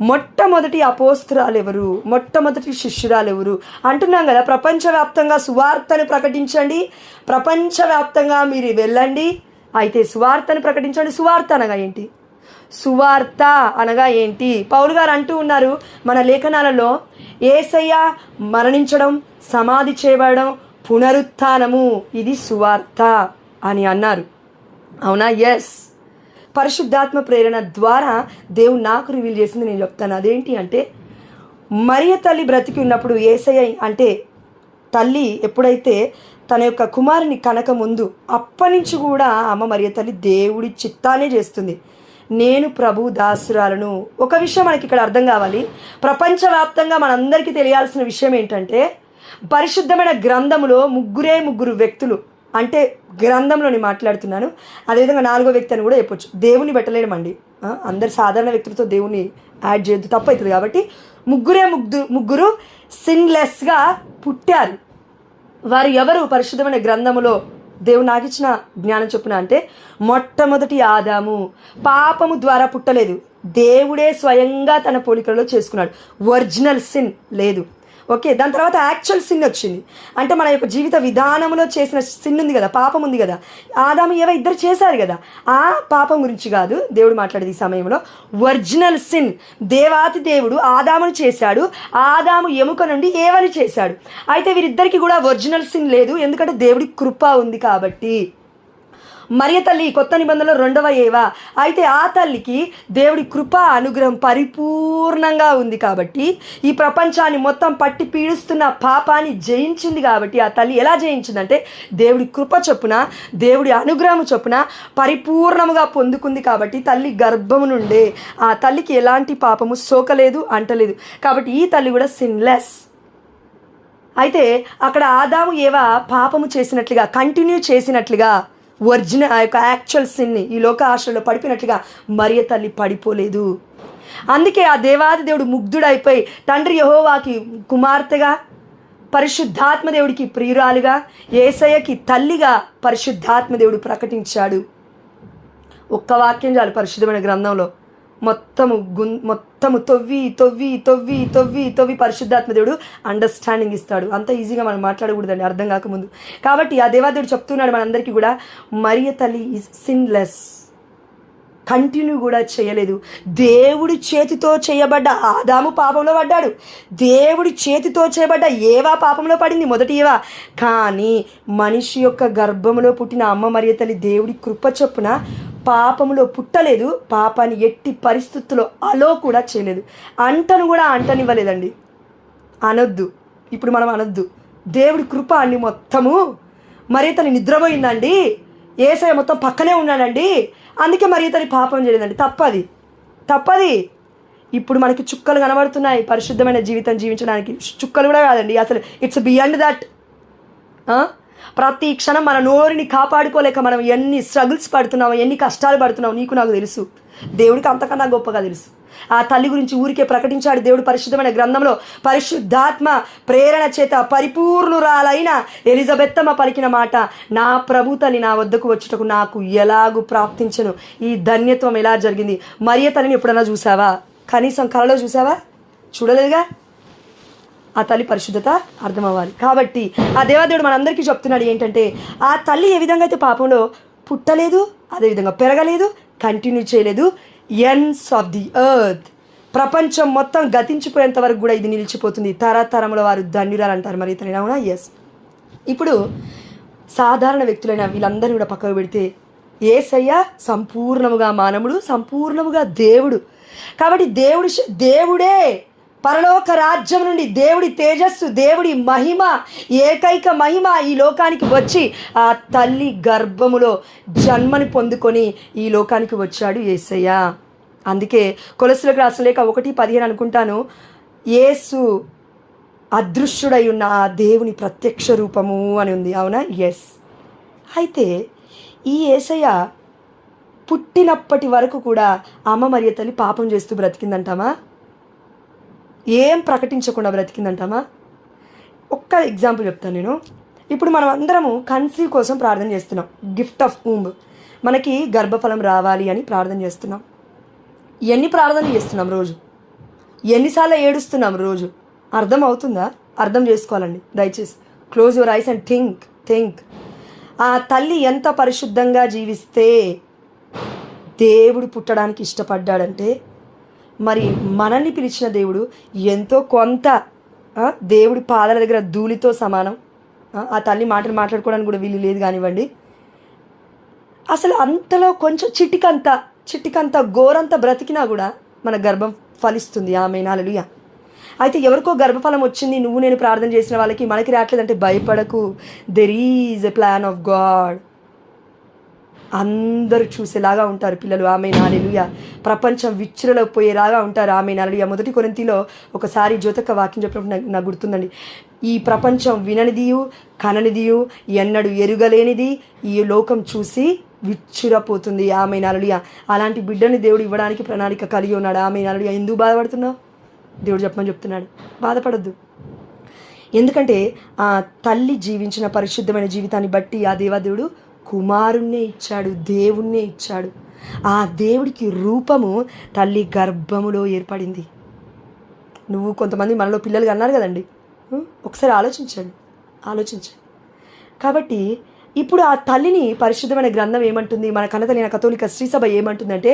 మొట్టమొదటి అపోస్తురాలు ఎవరు మొట్టమొదటి శిష్యురాలు ఎవరు అంటున్నాం కదా ప్రపంచవ్యాప్తంగా సువార్తను ప్రకటించండి. ప్రపంచవ్యాప్తంగా మీరు వెళ్ళండి. అయితే సువార్తను ప్రకటించండి. సువార్త అనగా ఏంటి? సువార్త అనగా ఏంటి? పౌలు గారు అంటూ ఉన్నారు మన లేఖనాలలో ఏసయ్య మరణించడం సమాధి చేయబడడం పునరుత్థానము ఇది సువార్త అని అన్నారు. అవునా? ఎస్ పరిశుద్ధాత్మ ప్రేరణ ద్వారా దేవుడు నాకు రివీల్ చేసింది నేను చెప్తాను. అదేంటి అంటే మరియ తల్లి బ్రతికి ఉన్నప్పుడు ఏసయ్య అంటే తల్లి ఎప్పుడైతే తన యొక్క కుమారుని కనక ముందు అప్పనుంచి కూడా అమ్మ మరియ తల్లి దేవుడి చిత్తానే చేస్తుంది. నేను ప్రభు దాసురాలను. ఒక విషయం మనకి ఇక్కడ అర్థం కావాలి. ప్రపంచవ్యాప్తంగా మనందరికీ తెలియాల్సిన విషయం ఏంటంటే పరిశుద్ధమైన గ్రంథములో ముగ్గురే ముగ్గురు వ్యక్తులు. అంటే గ్రంథంలోని మాట్లాడుతున్నాను. అదేవిధంగా నాలుగో వ్యక్తి అని కూడా చెప్పొచ్చు. దేవుని పెట్టలేమండి అందరు సాధారణ వ్యక్తులతో దేవుని యాడ్ చేయొద్దు తప్పు అవుతుంది కాబట్టి ముగ్గురే ముగ్గురు ముగ్గురు సిన్లెస్గా పుట్టారు. వారు ఎవరు? పరిశుద్ధమైన గ్రంథములో దేవుడు నాకు ఇచ్చిన జ్ఞానం చొప్పున అంటే మొట్టమొదటి ఆదాము. పాపము ద్వారా పుట్టలేదు. దేవుడే స్వయంగా తన పోలికలలో చేసుకున్నాడు. ఒరిజినల్ సిన్ లేదు. ఓకే దాని తర్వాత యాక్చువల్ సిన్ వచ్చింది. అంటే మన యొక్క జీవిత విధానంలో చేసిన సిన్ ఉంది కదా పాపం ఉంది కదా. ఆదాము ఏవో ఇద్దరు చేశారు కదా. ఆ పాపం గురించి కాదు దేవుడు మాట్లాడేది ఈ సమయంలో. ఒరిజినల్ సిన్ దేవాతి దేవుడు ఆదామును చేశాడు ఆదాము ఎముక నుండి ఏవని చేశాడు. అయితే వీరిద్దరికి కూడా ఒరిజినల్ సిన్ లేదు ఎందుకంటే దేవుడి కృప ఉంది కాబట్టి. మరియ తల్లి కొత్త నిబంధనలో రెండవ ఏవా? అయితే ఆ తల్లికి దేవుడి కృప అనుగ్రహం పరిపూర్ణంగా ఉంది కాబట్టి ఈ ప్రపంచాన్ని మొత్తం పట్టి పీడిస్తున్న పాపాన్ని జయించింది కాబట్టి ఆ తల్లి ఎలా జయించిందంటే దేవుడి కృప చొప్పున దేవుడి అనుగ్రహం చొప్పున పరిపూర్ణముగా పొందుకుంది కాబట్టి తల్లి గర్భము నుండే ఆ తల్లికి ఎలాంటి పాపము సోకలేదు అంటలేదు. కాబట్టి ఈ తల్లి కూడా సిన్లెస్ అయితే అక్కడ ఆదాము ఏవా పాపము చేసినట్లుగా కంటిన్యూ చేసినట్లుగా ఒరిజినల్ ఆ యొక్క యాక్చువల్ సిన్ని ఈ లోక ఆశలో పడిపోయినట్లుగా మరియ తల్లి పడిపోలేదు. అందుకే ఆ దేవాది దేవుడు ముగ్ధుడైపోయి తండ్రి యహోవాకి కుమార్తెగా పరిశుద్ధాత్మ దేవుడికి ప్రియురాలుగా ఏసయ్యకి తల్లిగా పరిశుద్ధాత్మదేవుడు ప్రకటించాడు. ఒక్క వాక్యం చాలు పరిశుద్ధమైన గ్రంథంలో. మొత్తము గున్ మొత్తము తొవ్వి తొవ్వి తొవ్వి తొవ్వి తొవ్వి పరిశుద్ధాత్మ దేవుడు అండర్స్టాండింగ్ ఇస్తాడు. అంత ఈజీగా మనం మాట్లాడకూడదండి అర్థం కాకముందు. కాబట్టి ఆ దేవాదేవుడు చెప్తున్నాడు మనందరికీ కూడా మరియ తల్లి ఈజ్ సిన్లెస్ కంటిన్యూ కూడా చేయలేదు. దేవుడి చేతితో చేయబడ్డ ఆదాము పాపంలో పడ్డాడు. దేవుడి చేతితో చేయబడ్డ ఏవా పాపంలో పడింది? మొదటి ఏవా? కానీ మనిషి యొక్క గర్భంలో పుట్టిన అమ్మ మరియ తల్లి దేవుడి కృప చొప్పున పాపములో పుట్టలేదు. పాపాన్ని ఎట్టి పరిస్థితుల్లో అలో కూడా చేయలేదు. అంటను కూడా అంటనివ్వలేదండి. అనొద్దు. ఇప్పుడు మనం అనొద్దు. దేవుడి కృప అండి మొత్తము. మరి తను నిద్రపోయిందండి. ఏసయ మొత్తం పక్కనే ఉన్నాడండి. అందుకే మరి ఇతని పాపం చేయలేదండి తప్పది. తప్పది. ఇప్పుడు మనకి చుక్కలు కనబడుతున్నాయి. పరిశుద్ధమైన జీవితం జీవించడానికి. చుక్కలు కూడా కాదండి. అసలు ఇట్స్ బియాండ్ దట్ ప్రతి క్షణం మన నోరుని కాపాడుకోలేక మనం ఎన్ని స్ట్రగుల్స్ పడుతున్నామో ఎన్ని కష్టాలు పడుతున్నామో నీకు నాకు తెలుసు. దేవుడికి అంతకన్నా గొప్పగా తెలుసు. ఆ తల్లి గురించి ఊరికే ప్రకటించాడు దేవుడు పరిశుద్ధమైన గ్రంథంలో. పరిశుద్ధాత్మ ప్రేరణ చేత పరిపూర్ణురాలైన ఎలిజబెత్తమ్మ పలికిన మాట నా ప్రభు తల్లి నా వద్దకు వచ్చుటకు నాకు ఎలాగూ ప్రాప్తించను? ఈ ధన్యత్వం ఎలా జరిగింది? మరియ తల్లిని ఎప్పుడన్నా చూసావా? కనీసం కలలో చూసావా? చూడలేదుగా? ఆ తల్లి పరిశుద్ధత అర్థమవ్వాలి. కాబట్టి ఆ దేవాదేవుడు మనందరికీ చెప్తున్నాడు ఏంటంటే ఆ తల్లి ఏ విధంగా అయితే పాపంలో పుట్టలేదు అదేవిధంగా పెరగలేదు కంటిన్యూ చేయలేదు. ఎన్స్ ఆఫ్ ది ఎర్త్ ప్రపంచం మొత్తం గతించిపోయేంత వరకు కూడా ఇది నిలిచిపోతుంది. తరతరముల వారు ధన్యురాలు అంటారు మరి ఇతను అవునా ఎస్ ఇప్పుడు సాధారణ వ్యక్తులైన వీళ్ళందరినీ కూడా పక్కకు పెడితే ఏసయ్య సంపూర్ణముగా మానవుడు సంపూర్ణముగా దేవుడు. కాబట్టి దేవుడు దేవుడే పరలోక రాజ్యం నుండి దేవుడి తేజస్సు దేవుడి మహిమ ఏకైక మహిమ ఈ లోకానికి వచ్చి ఆ తల్లి గర్భములో జన్మని పొందుకొని ఈ లోకానికి వచ్చాడు ఏసయ్య. అందుకే కొలసులకు రాసిన లేక ఒకటి పదిహేను అనుకుంటాను. ఏసు అదృశ్యుడై ఉన్న ఆ దేవుని ప్రత్యక్ష రూపము అని ఉంది. అవునా? ఎస్ అయితే ఈ ఏసయ్య పుట్టినప్పటి వరకు కూడా అమ్మ మరియ తల్లి పాపం చేస్తూ బ్రతికిందంటామా? ఏం ప్రకటించకుండా బ్రతికిందంటామా ఒక్క ఎగ్జాంపుల్ చెప్తాను నేను. ఇప్పుడు మనం అందరము కన్సీవ్ కోసం ప్రార్థన చేస్తున్నాం. గిఫ్ట్ ఆఫ్ ఊంబ్ మనకి గర్భఫలం రావాలి అని ప్రార్థన చేస్తున్నాం. ఎన్ని ప్రార్థనలు చేస్తున్నాం రోజు? ఎన్నిసార్లు ఏడుస్తున్నాం రోజు? అర్థం అవుతుందా? అర్థం చేసుకోవాలండి దయచేసి. Close your eyes and think think ఆ తల్లి ఎంత పరిశుద్ధంగా జీవిస్తే దేవుడు పుట్టడానికి ఇష్టపడ్డాడంటే మరి మనల్ని పిలిచిన దేవుడు ఎంతో కొంత దేవుడి పాదాల దగ్గర ధూళితో సమానం. ఆ, తల్లి మాటలు మాట్లాడుకోవడానికి కూడా వీలు లేదు కానివ్వండి. అసలు అంతలో కొంచెం చిటికంత చిటికంత గోరంత బ్రతికినా కూడా మన గర్భం ఫలిస్తుంది. ఆమె నాలుగుయా అయితే ఎవరికో గర్భఫలం వచ్చింది నువ్వు నేను ప్రార్థన చేసిన వాళ్ళకి మనకి రావట్లేదంటే భయపడకు. There is a plan of God అందరూ చూసేలాగా ఉంటారు పిల్లలు. ఆమె నాలుయ ప్రపంచం విచ్చురలోపోయేలాగా ఉంటారు. ఆమె నాలుయ మొదటి కొరంతిలో ఒకసారి జ్యోతక వాక్యం చెప్పినప్పుడు నాకు నాకు గుర్తుందండి. ఈ ప్రపంచం విననిదియు కననిదియు ఎన్నడు ఎరుగలేనిది ఈ లోకం చూసి విచ్చురపోతుంది. ఆమె నాలుయ అలాంటి బిడ్డని దేవుడు ఇవ్వడానికి ప్రణాళిక కలిగి ఉన్నాడు. ఆమె నాలుయ ఎందుకు బాధపడుతున్నావు? దేవుడు చెప్పమని చెప్తున్నాడు. బాధపడద్దు. ఎందుకంటే ఆ తల్లి జీవించిన పరిశుద్ధమైన జీవితాన్ని బట్టి ఆ దేవాదేవుడు కుమారుణ్ణే ఇచ్చాడు దేవుణ్ణే ఇచ్చాడు. ఆ దేవుడికి రూపము తల్లి గర్భములో ఏర్పడింది. నువ్వు కొంతమంది మనలో పిల్లలు అన్నారు కదండి. ఒకసారి ఆలోచించండి ఆలోచించండి. కాబట్టి ఇప్పుడు ఆ తల్లిని పరిశుద్ధమైన గ్రంథం ఏమంటుంది? మన కన్నతలిన కథోలిక శ్రీసభ ఏమంటుందంటే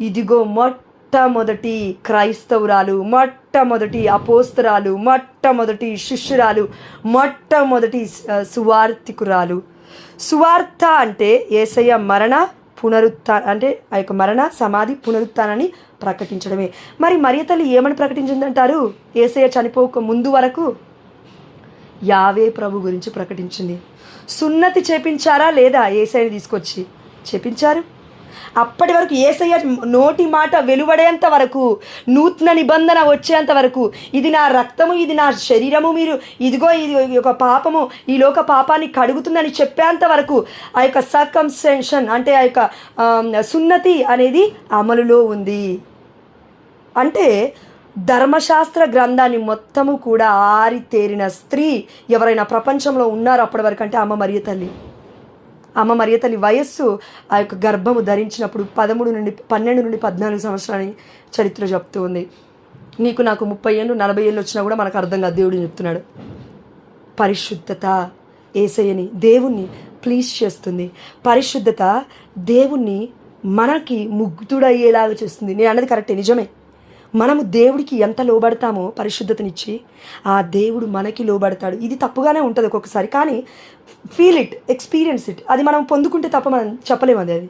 ఇదిగో మొట్టమొదటి క్రైస్తవురాలు మొట్టమొదటి అపోస్తరాలు మొట్టమొదటి శిష్యురాలు మొట్టమొదటి సువార్థికురాలు. సువార్త అంటే ఏసయ్య మరణ పునరుత్న అంటే ఆ యొక్క మరణ సమాధి పునరుత్థానాన్ని ప్రకటించడమే. మరి మరియ తల్లి ఏమని ప్రకటించిందంటారు? ఏసయ్య చనిపోక ముందు వరకు యావే ప్రభు గురించి ప్రకటించింది. సున్నతి చేపించారా లేదా ఏసైని తీసుకొచ్చి చేపించారు? అప్పటి వరకు ఏసయ్య నోటి మాట వెలువడేంత వరకు నూతన నిబంధన వచ్చేంత వరకు ఇది నా రక్తము ఇది నా శరీరము మీరు ఇదిగో ఇది ఒక పాపము ఈ లోక పాపాన్ని కడుగుతుందని చెప్పేంత వరకు ఆ యొక్క సర్కంసెన్షన్ అంటే ఆ యొక్క సున్నతి అనేది అమలులో ఉంది. అంటే ధర్మశాస్త్ర గ్రంథాన్ని మొత్తము కూడా ఆరితేరిన స్త్రీ ఎవరైనా ప్రపంచంలో ఉన్నారో అప్పటి వరకు అంటే అమ్మ మరియు తల్లి. అమ్మ మరియ తల్లి వయస్సు ఆ యొక్క గర్భము ధరించినప్పుడు పదమూడు నుండి పన్నెండు నుండి పద్నాలుగు సంవత్సరాలని చరిత్ర చెప్తూ ఉంది. నీకు నాకు ముప్పై ఏళ్ళు నలభై ఏళ్ళు వచ్చినా కూడా మనకు అర్థం కాదు దేవుడు చెప్తున్నాడు. పరిశుద్ధత ఏసయ్యని దేవుణ్ణి ప్లీజ్ చేస్తుంది. పరిశుద్ధత దేవుణ్ణి మనకి ముగ్ధుడయ్యేలాగా చేస్తుంది. నేను అన్నది కరెక్టే నిజమే? మనము దేవుడికి ఎంత లోబడతామో పరిశుద్ధతనిచ్చి ఆ దేవుడు మనకి లోబడతాడు. ఇది తప్పుగానే ఉంటుంది ఒక్కొక్కసారి కానీ ఫీల్ ఇట్ ఎక్స్పీరియన్స్ ఇట్ అది మనం పొందుకుంటే తప్ప మనం చెప్పలేము అది. అది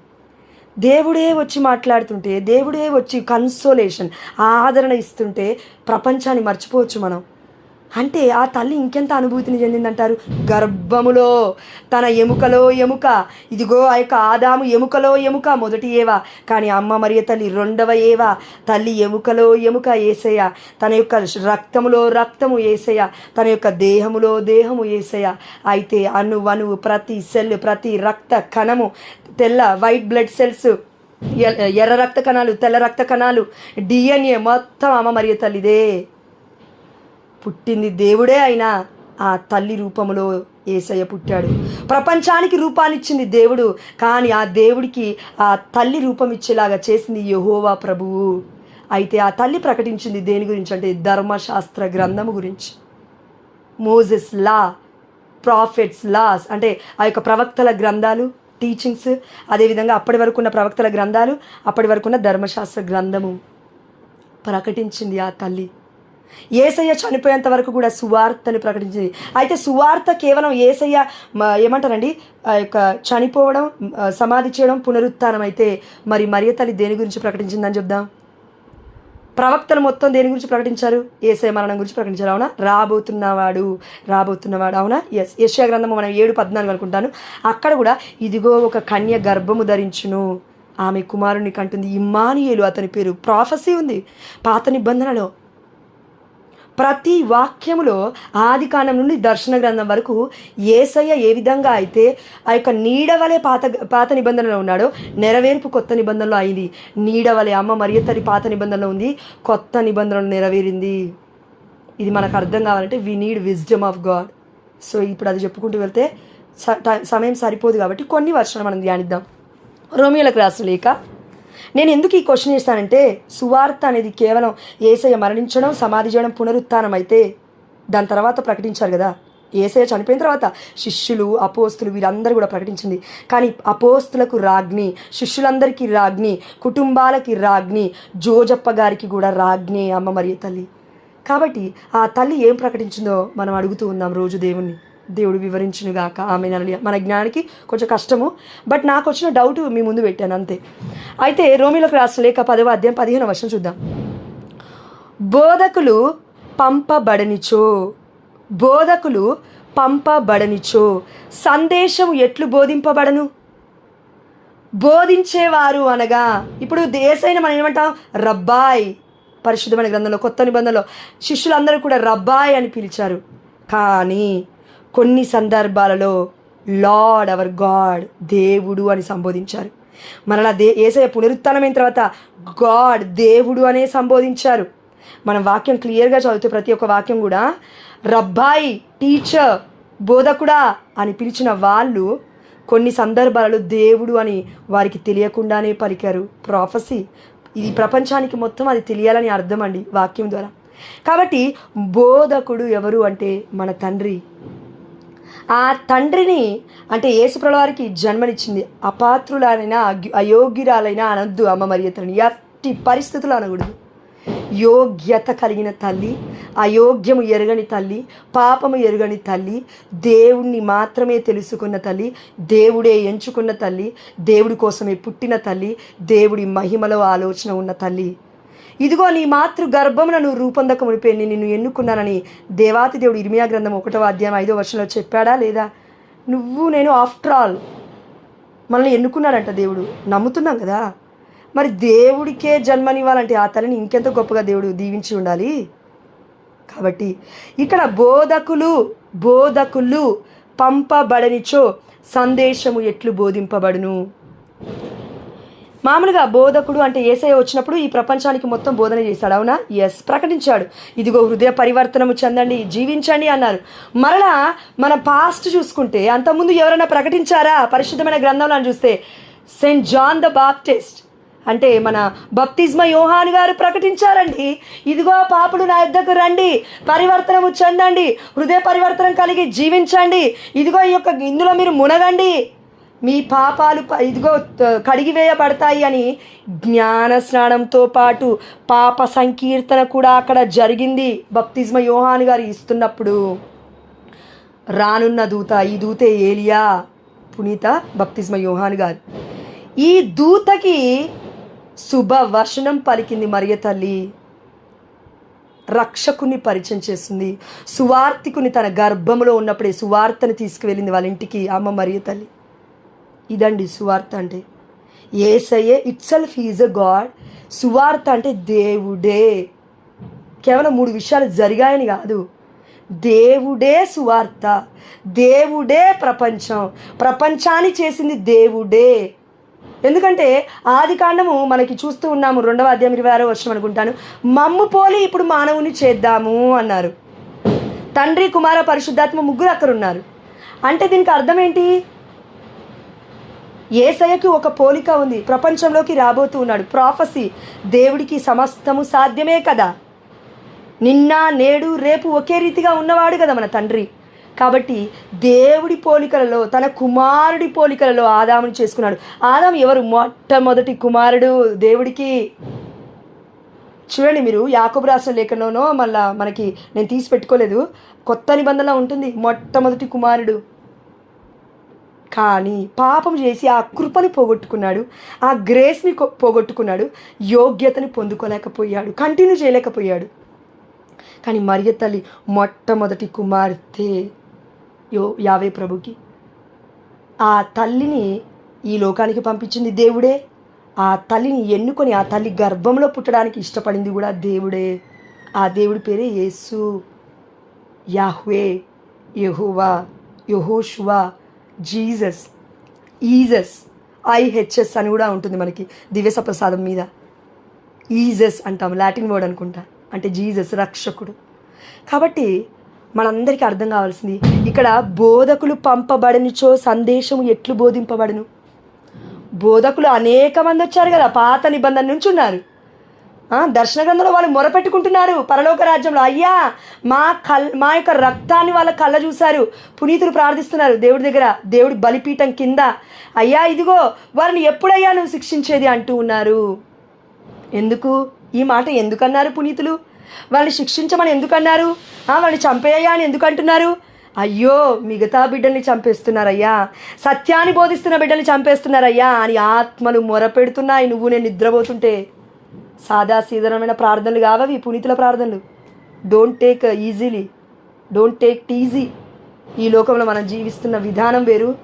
దేవుడే వచ్చి మాట్లాడుతుంటే దేవుడే వచ్చి కన్సోలేషన్ ఆదరణ ఇస్తుంటే ప్రపంచాన్ని మర్చిపోవచ్చు మనం. అంటే ఆ తల్లి ఇంకెంత అనుభూతిని చెందిందంటారు? గర్భములో. తన ఎముకలో ఎముక. ఇదిగో ఆ యొక్క ఆదాము ఎముకలో ఎముక మొదటి ఏవా. కానీ అమ్మ మరియ తల్లి రెండవ ఏవా. తల్లి ఎముకలో ఎముక ఏసయ తన యొక్క రక్తములో రక్తము ఏసయ తన యొక్క దేహములో దేహము ఏసయ అయితే అణువణువు ప్రతి సెల్ ప్రతి రక్త కణము తెల్ల వైట్ బ్లడ్ సెల్స్ ఎ- ఎర్ర రక్త కణాలు తెల్ల రక్త కణాలు డిఎన్ఏ మొత్తం అమ్మ మరియ తల్లిదే. పుట్టింది దేవుడే అయినా ఆ తల్లి రూపంలో ఏసయ్య పుట్టాడు. ప్రపంచానికి రూపాన్నిచ్చింది దేవుడు కానీ ఆ దేవుడికి ఆ తల్లి రూపం ఇచ్చేలాగా చేసింది యహోవా ప్రభువు. అయితే ఆ తల్లి ప్రకటించింది దేని గురించి అంటే ధర్మశాస్త్ర గ్రంథము గురించి. మోజెస్ లా ప్రాఫిట్స్ లాస్ అంటే ఆ యొక్క ప్రవక్తల గ్రంథాలు టీచింగ్స్ అదేవిధంగా అప్పటి వరకు ఉన్న ప్రవక్తల గ్రంథాలు అప్పటి వరకు ఉన్న ధర్మశాస్త్ర గ్రంథము ప్రకటించింది ఆ తల్లి. ఏసయ్య చనిపోయేంత వరకు కూడా సువార్తని ప్రకటించింది. అయితే సువార్త కేవలం ఏసయ్య మ- ఏమంటారండి? ఆ యొక్క చనిపోవడం సమాధి చేయడం పునరుత్థానం అయితే మరి మరియ తల్లి దేని గురించి ప్రకటించిందని చెప్దాం? ప్రవక్తలు మొత్తం దేని గురించి ప్రకటించారు? ఏసఐ మరణం గురించి ప్రకటించారు అవునా? రాబోతున్నవాడు రాబోతున్నవాడు అవునా? ఎస్ యశ్యా గ్రంథము మనం ఏడు పద్నాలుగు అనుకుంటాను. అక్కడ కూడా ఇదిగో ఒక కన్య గర్భము ధరించును. ఆమె కుమారుని కంటుంది. ఇమ్మానియేలు అతని పేరు. ప్రాఫసీ ఉంది. పాత నిబంధనలో ప్రతి వాక్యములో ఆది నుండి దర్శన గ్రంథం వరకు ఏసయ్య ఏ విధంగా అయితే ఆ యొక్క నీడవలే పాత పాత నిబంధనలో ఉన్నాడో నెరవేర్పు కొత్త నిబంధనలో అయింది. నీడవలే అమ్మ మరియ తల్లి పాత నిబంధనలో ఉంది కొత్త నిబంధనలు నెరవేరింది. ఇది మనకు అర్థం కావాలంటే we need wisdom of God so ఇప్పుడు అది చెప్పుకుంటూ వెళ్తే స- టై- సమయం సరిపోదు కాబట్టి కొన్ని వర్షాలు మనం ధ్యానిద్దాం. రోమియోలకు రాసిన లేక నేను ఎందుకు ఈ క్వశ్చన్ చేస్తానంటే సువార్త అనేది కేవలం ఏసయ్య మరణించడం సమాధి చేయడం పునరుత్నం అయితే దాని తర్వాత ప్రకటించారు కదా. ఏసయ్య చనిపోయిన తర్వాత శిష్యులు అపోస్తులు వీరందరూ కూడా ప్రకటించింది. కానీ అపోస్తులకు రాజ్ఞి శిష్యులందరికీ రాజ్ఞి కుటుంబాలకి రాజ్ఞి జోజప్ప గారికి కూడా రాజ్ఞి అమ్మ మరియు తల్లి. కాబట్టి ఆ తల్లి ఏం ప్రకటించిందో మనం అడుగుతూ ఉన్నాం రోజు దేవుణ్ణి. దేవుడు వివరించునుగాక ఆమె మన జ్ఞానికి కొంచెం కష్టము బట్ నాకు వచ్చిన డౌట్ మీ ముందు పెట్టాను అంతే. అయితే రోమిలకు రాసిన లేక పదవ అధ్యాయం పదిహేను వర్షం చూద్దాం. బోధకులు పంపబడనిచో బోధకులు పంపబడనిచో సందేశం ఎట్లు బోధింపబడను? బోధించేవారు అనగా ఇప్పుడు దేశైన మనం ఏమంటాం? రబ్బాయ్. పరిశుద్ధమైన గ్రంథంలో కొత్త నిబంధనలో శిష్యులందరూ కూడా రబ్బాయ్ అని పిలిచారు. కానీ కొన్ని సందర్భాలలో లార్డ్ అవర్ గాడ్ దేవుడు అని సంబోధించారు. మరలా దే ఏసయ పునరుత్నమైన తర్వాత గాడ్ దేవుడు అనే సంబోధించారు. మనం వాక్యం క్లియర్గా చదివితే ప్రతి ఒక్క వాక్యం కూడా రబ్బాయి టీచర్ బోధకుడా అని పిలిచిన వాళ్ళు కొన్ని సందర్భాలలో దేవుడు అని వారికి తెలియకుండానే పలికారు. ప్రాఫసీ ఇది ప్రపంచానికి మొత్తం అది తెలియాలని అర్థం అండి వాక్యం ద్వారా. కాబట్టి బోధకుడు ఎవరు అంటే మన తండ్రి ఆ తండ్రిని అంటే యేసుప్రవారికి జన్మనిచ్చింది. అపాత్రులైన అయోగ్యురాలైన అనద్దు అమ్మ మరియతని ఎట్టి పరిస్థితులు అనకూడదు. యోగ్యత కలిగిన తల్లి అయోగ్యము ఎరగని తల్లి పాపము ఎరగని తల్లి దేవుణ్ణి మాత్రమే తెలుసుకున్న తల్లి దేవుడే ఎంచుకున్న తల్లి దేవుడి కోసమే పుట్టిన తల్లి దేవుడి మహిమలో ఆలోచన ఉన్న తల్లి. ఇదిగో నీ మాతృ గర్భమున నువ్వు రూపొందక మునిపే నిన్ను ఎన్నుకున్నానని దేవాతి దేవుడు ఇర్మియా గ్రంథం ఒకటో అధ్యాయం ఐదో వర్షంలో చెప్పాడా లేదా? నువ్వు నేను ఆఫ్టర్ ఆల్ మనల్ని ఎన్నుకున్నాడంట దేవుడు. నమ్ముతున్నాం కదా? మరి దేవుడికే జన్మనివ్వాలంటే ఆ తల్లిని ఇంకెంత గొప్పగా దేవుడు దీవించి ఉండాలి? కాబట్టి ఇక్కడ బోధకులు బోధకులు పంపబడనిచో సందేశము ఎట్లు బోధింపబడును? మామూలుగా బోధకుడు అంటే ఏసఐ వచ్చినప్పుడు ఈ ప్రపంచానికి మొత్తం బోధన చేశాడు అవునా? ఎస్ ప్రకటించాడు. ఇదిగో హృదయ పరివర్తనము చెందండి జీవించండి అన్నారు. మరలా మన పాస్ట్ చూసుకుంటే అంతకుముందు ఎవరైనా ప్రకటించారా? పరిశుద్ధమైన గ్రంథంలో చూస్తే సెయింట్ జాన్ ద బాప్టిస్ట్ అంటే మన బప్తిజ్మ యోహాన్ గారు ప్రకటించారండి. ఇదిగో పాపుడు నా యుద్ధకు రండి పరివర్తనము చెందండి హృదయ పరివర్తనం కలిగి జీవించండి. ఇదిగో ఈ యొక్క ఇందులో మీరు మునగండి. మీ పాపాలు ఇదిగో కడిగివేయబడతాయి అని జ్ఞాన స్నానంతో పాటు పాప సంకీర్తన కూడా అక్కడ జరిగింది. బప్తిజ్మ యోహాన్ గారు ఇస్తున్నప్పుడు రానున్న దూత ఈ దూతే ఏలియా పునీత బప్తిజ్మ యోహాన్ గారు ఈ దూతకి శుభవచనం పలికింది మరియ తల్లి. రక్షకుని పరిచయం చేస్తుంది. సువార్తికుని తన గర్భంలో ఉన్నప్పుడే సువార్తను తీసుకువెళ్ళింది వాళ్ళ ఇంటికి అమ్మ మరియ తల్లి. ఇదండి సువార్త అంటే. ఏసయ్యే itself is a God. సువార్త అంటే దేవుడే. కేవలం మూడు విషయాలు జరిగాయని కాదు. దేవుడే సువార్త. దేవుడే ప్రపంచం. ప్రపంచాన్ని చేసింది దేవుడే. ఎందుకంటే ఆది కాండము మనకి చూస్తూ ఉన్నాము. రెండవ అధ్యాయం ఇరవై ఆరో వర్షం అనుకుంటాను. మమ్ము పోలి ఇప్పుడు మానవుని చేద్దాము అన్నారు. తండ్రి కుమార పరిశుద్ధాత్మ ముగ్గురు అక్కడ ఉన్నారు అంటే దీనికి అర్థం ఏంటి? ఏసయ్యకి ఒక పోలిక ఉంది. ప్రపంచంలోకి రాబోతూ ఉన్నాడు. ప్రాఫసీ దేవుడికి సమస్తము సాధ్యమే కదా. నిన్న నేడు రేపు ఒకే రీతిగా ఉన్నవాడు కదా మన తండ్రి. కాబట్టి దేవుడి పోలికలలో తన కుమారుడి పోలికలలో ఆదాముని చేసుకున్నాడు. ఆదాం ఎవరు? మొట్టమొదటి కుమారుడు దేవుడికి. చూడండి మీరు యాకబు రాసిన లేఖలోనో మళ్ళీ మనకి నేను తీసి పెట్టుకోలేదు. కొత్త నిబంధనలో ఉంటుంది. మొట్టమొదటి కుమారుడు. కానీ పాపం చేసి ఆ కృపని పోగొట్టుకున్నాడు ఆ గ్రేస్ని పోగొట్టుకున్నాడు యోగ్యతని పొందుకోలేకపోయాడు కంటిన్యూ చేయలేకపోయాడు. కానీ మరియ తల్లి మొట్టమొదటి కుమార్తె యో యావే ప్రభుకి. ఆ తల్లిని ఈ లోకానికి పంపించింది దేవుడే. ఆ తల్లిని ఎన్నుకొని ఆ తల్లి గర్భంలో పుట్టడానికి ఇష్టపడింది కూడా దేవుడే. ఆ దేవుడి పేరే యేసు. యాహ్వే యహోవా యహోషువా జీసస్ ఈజస్ ఐహెచ్ఎస్ అని కూడా ఉంటుంది మనకి దివ్యస ప్రసాదం మీద. ఈజస్ అంటాం లాటిన్ వర్డ్ అనుకుంటా. అంటే జీజస్ రక్షకుడు. కాబట్టి మనందరికీ అర్థం కావాల్సింది ఇక్కడ బోధకులు పంపబడనిచో సందేశం ఎట్లు బోధింపబడను? బోధకులు అనేక మంది వచ్చారు కదా పాత నిబంధన నుంచి ఉన్నారు దర్శన గ్రంథంలో వాళ్ళు మొరపెట్టుకుంటున్నారు పరలోక రాజ్యంలో. అయ్యా మా కల్ మా యొక్క రక్తాన్ని వాళ్ళ కళ్ళ చూశారు. పునీతులు ప్రార్థిస్తున్నారు దేవుడి దగ్గర దేవుడి బలిపీఠం కింద. అయ్యా ఇదిగో వారిని ఎప్పుడయ్యా నువ్వు శిక్షించేది అంటూ ఉన్నారు. ఎందుకు? ఈ మాట ఎందుకన్నారు పునీతులు? వాళ్ళని శిక్షించమని ఎందుకన్నారు? వాళ్ళని చంపేయ్యా అని ఎందుకు అంటున్నారు? అయ్యో మిగతా బిడ్డల్ని చంపేస్తున్నారయ్యా. సత్యాన్ని బోధిస్తున్న బిడ్డల్ని చంపేస్తున్నారయ్యా అని ఆత్మలు మొరపెడుతున్నాయి నువ్వు. నేను నిద్రపోతుంటే సాదాసీదనమైన ప్రార్థనలు కావవి పునీతుల ప్రార్థనలు. Don't take easily don't take TG ఈ లోకంలో మనం జీవిస్తున్న విధానం వేరు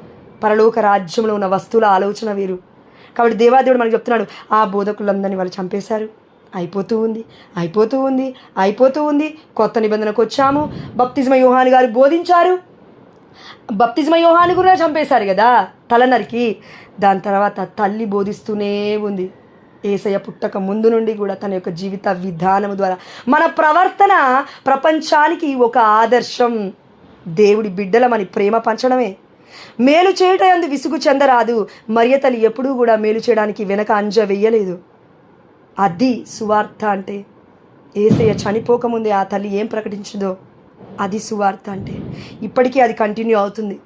పరలోక రాజ్యంలో ఉన్న వస్తువుల ఆలోచన వేరు. కాబట్టి దేవాదేవుడు మనకు చెప్తున్నాడు ఆ బోధకులందరినీ వాళ్ళు చంపేశారు. అయిపోతూ ఉంది అయిపోతూ ఉంది అయిపోతూ ఉంది. కొత్త నిబంధనకు వచ్చాము. బప్తిజమ యోహాని గారు బోధించారు. బప్తిజమ యోహాని కూడా చంపేశారు కదా తల నరికి. దాని తర్వాత తల్లి బోధిస్తూనే ఉంది. ఏసయ్య పుట్టక ముందు నుండి కూడా తన యొక్క జీవిత విధానం ద్వారా మన ప్రవర్తన ప్రపంచానికి ఒక ఆదర్శం. దేవుడి బిడ్డలమని ప్రేమ పంచడమే. మేలు చేయటం అందు విసుగు చెందరాదు. మరియతలు ఎప్పుడూ కూడా మేలు చేయడానికి వెనక అంజ వెయ్యలేదు అది సువార్త అంటే. ఏసయ్య చనిపోకముందే ఆ తల్లి ఏం ప్రకటించిందో అది సువార్త అంటే. ఇప్పటికీ అది కంటిన్యూ అవుతుంది.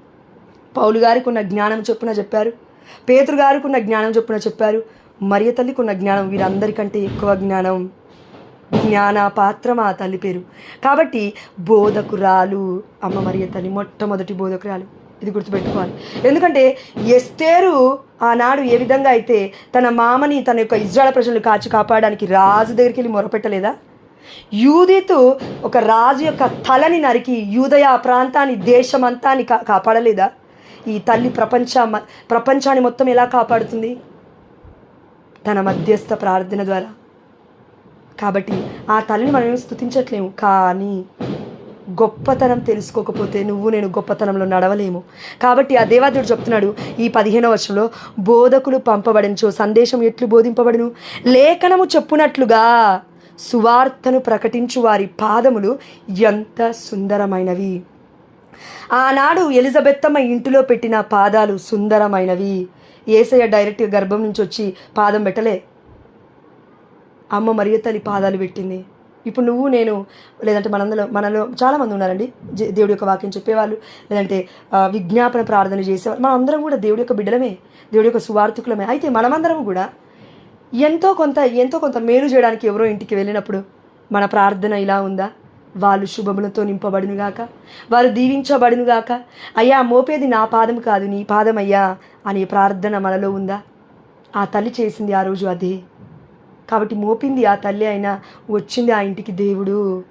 పౌలు గారికి ఉన్న జ్ఞానం చొప్పున చెప్పారు. పేతురు గారికి ఉన్న జ్ఞానం చొప్పున చెప్పారు. మరియ తల్లికి ఉన్న జ్ఞానం వీరందరికంటే ఎక్కువ జ్ఞానం. జ్ఞాన పాత్రం ఆ తల్లి పేరు. కాబట్టి బోధకురాలు అమ్మ మరియ తల్లి మొట్టమొదటి బోధకురాలు. ఇది గుర్తుపెట్టుకోవాలి. ఎందుకంటే ఎస్తేరు ఆనాడు ఏ విధంగా అయితే తన మామని తన యొక్క ఇజ్రాయల్ ప్రజలను కాచి కాపాడడానికి రాజు దగ్గరికి వెళ్ళి మొరపెట్టలేదా? యూదితు ఒక రాజు యొక్క తలని నరికి యూదయ ప్రాంతాన్ని దేశమంతాన్ని కా కాపాడలేదా? ఈ తల్లి ప్రపంచ ప్రపంచాన్ని మొత్తం ఎలా కాపాడుతుంది? తన మధ్యస్థ ప్రార్థన ద్వారా. కాబట్టి ఆ తల్లిని మనం స్థుతించట్లేము కానీ గొప్పతనం తెలుసుకోకపోతే నువ్వు నేను గొప్పతనంలో నడవలేము. కాబట్టి ఆ దేవాదేవుడు చెప్తున్నాడు ఈ పదిహేనవ వర్షంలో బోధకులు పంపబడించో సందేశం ఎట్లు బోధింపబడును? లేఖనము చెప్పునట్లుగా సువార్తను ప్రకటించు వారి పాదములు ఎంత సుందరమైనవి. ఆనాడు ఎలిజబెత్తమ్మ ఇంటిలో పెట్టిన పాదాలు సుందరమైనవి. ఏసయ్య డైరెక్ట్గా గర్భం నుంచి వచ్చి పాదం పెట్టలే. అమ్మ మరియ తల్లి పాదాలు పెట్టింది. ఇప్పుడు నువ్వు నేను లేదంటే మనందరూ మనలో చాలామంది ఉన్నారండి. దేవుడి యొక్క వాక్యం చెప్పేవాళ్ళు లేదంటే విజ్ఞాపన ప్రార్థన చేసేవాళ్ళు. మనం అందరం కూడా దేవుడి యొక్క బిడ్డలమే దేవుడి యొక్క సువార్థికులమే. అయితే మనమందరం కూడా ఎంతో కొంత ఎంతో కొంత మేలు చేయడానికి ఎవరో ఇంటికి వెళ్ళినప్పుడు మన ప్రార్థన ఇలా ఉందా? వాళ్ళు శుభములతో నింపబడునుగాక వారు దీవించబడునుగాక అయ్యా మోపేది నా పాదం కాదు నీ పాదం అయ్యా అనే ప్రార్థన మనలో ఉందా? ఆ తల్లి చేసింది ఆ రోజు అదే. కాబట్టి మోపింది ఆ తల్లి అయినా వచ్చింది ఆ ఇంటికి దేవుడు.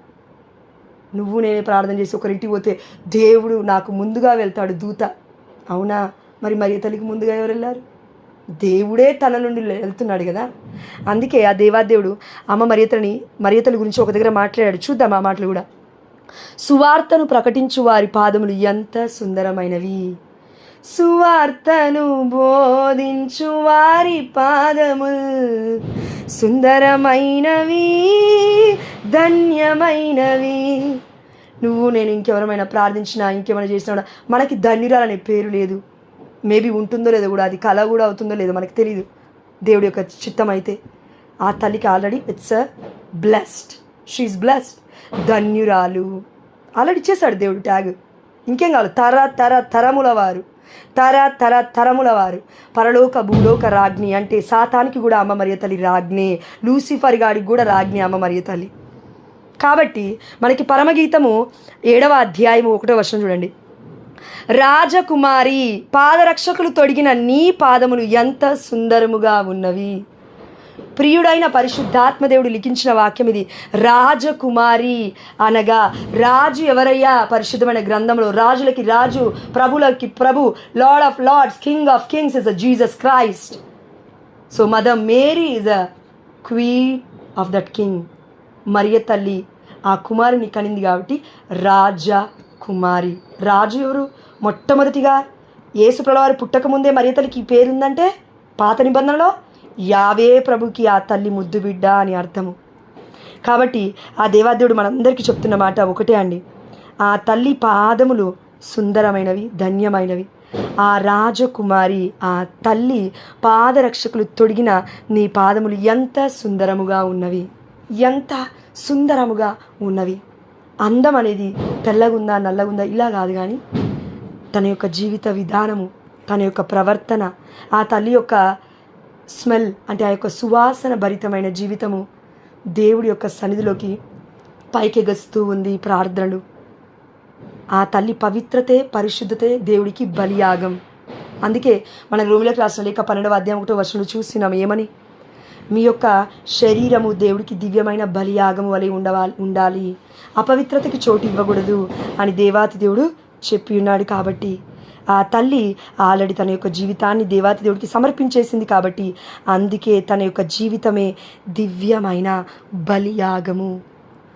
నువ్వు నేనే ప్రార్థన చేసి ఒకరింటికి పోతే దేవుడు నాకు ముందుగా వెళ్తాడు దూత. అవునా? మరి మరి తల్లికి ముందుగా ఎవరు వెళ్ళారు? దేవుడే తన నుండి వెళ్తున్నాడు కదా? అందుకే ఆ దేవాదేవుడు అమ్మ మరియతని మరియతల గురించి ఒక దగ్గర మాట్లాడాడు. చూద్దాం ఆ మాటలు కూడా. సువార్తను ప్రకటించు వారి పాదములు ఎంత సుందరమైనవి. సువార్తను బోధించు వారి పాదములు సుందరమైనవి ధన్యమైనవి. నువ్వు నేను ఇంకెవరమైనా ప్రార్థించినా ఇంకేమైనా చేసినా మనకి ధన్యురాలనే పేరు లేదు. మేబీ ఉంటుందో లేదో కూడా అది కళ కూడా అవుతుందో లేదో మనకు తెలియదు దేవుడి యొక్క చిత్తం అయితే. ఆ తల్లికి already it's a blessed she is blessed ధన్యురాలు. Already ఇచ్చేశాడు దేవుడు ట్యాగ్. ఇంకేం కావాలి? తర తర తరముల వారు. తర తర తరముల వారు. పరలోక భూలోక రాజ్ఞి అంటే సాతానికి కూడా అమ్మ మరియ తల్లి రాజ్ఞే. లూసిఫర్ గాడికి కూడా రాజ్ఞి అమ్మ మరియ తల్లి. కాబట్టి మనకి పరమగీతము ఏడవ అధ్యాయము ఒకటో వర్షం చూడండి. రాజకుమారి పాదరక్షకులు తొడిగిన నీ పాదములు ఎంత సుందరముగా ఉన్నవి. ప్రియుడైన పరిశుద్ధాత్మదేవుడు లిఖించిన వాక్యం ఇది. రాజకుమారి అనగా రాజు ఎవరయ్యా? పరిశుద్ధమైన గ్రంథంలో రాజులకి రాజు ప్రభులకి ప్రభు lord of lords king of kings is a Jesus Christ. So mother Mary is a queen of that king. మరియ తల్లి ఆ కుమారుని కనింది కాబట్టి రాజా కుమారి. రాజు ఎవరు? మొట్టమొదటిగా యేసు పుట్టకముందే మరి తల్లికి పేరుందంటే పాత నిబంధనలో యావే ప్రభుకి ఆ తల్లి ముద్దు బిడ్డ అని అర్థము. కాబట్టి ఆ దేవాదేవుడు మనందరికీ చెప్తున్న మాట ఒకటే అండి. ఆ తల్లి పాదములు సుందరమైనవి ధన్యమైనవి. ఆ రాజకుమారి ఆ తల్లి పాదరక్షకులు తొడిగిన నీ పాదములు ఎంత సుందరముగా ఉన్నవి. ఎంత సుందరముగా ఉన్నవి. అందం అనేది తెల్లగుందా నల్లగుందా ఇలా కాదు కానీ తన యొక్క జీవిత విధానము తన యొక్క ప్రవర్తన ఆ తల్లి యొక్క స్మెల్ అంటే ఆ యొక్క సువాసన భరితమైన జీవితము దేవుడి యొక్క సన్నిధిలోకి పైకెగస్తూ ఉంది ప్రార్థనలు. ఆ తల్లి పవిత్రతే పరిశుద్ధతే దేవుడికి బలియాగం. అందుకే మన రోమిల క్లాస్ లేక పన్నెండవ అధ్యాయం ఒకటో వర్షంలో చూస్తున్నాం ఏమని? మీ యొక్క శరీరము దేవుడికి దివ్యమైన బలియాగము వలె ఉండవా ఉండాలి. అపవిత్రతకి చోటు ఇవ్వకూడదు అని దేవాతి దేవుడు చెప్పి ఉన్నాడు కాబట్టి. ఆ తల్లి ఆల్రెడీ తన యొక్క జీవితాన్ని దేవాతి దేవుడికి సమర్పించేసింది కాబట్టి అందుకే తన యొక్క జీవితమే దివ్యమైన బలియాగము.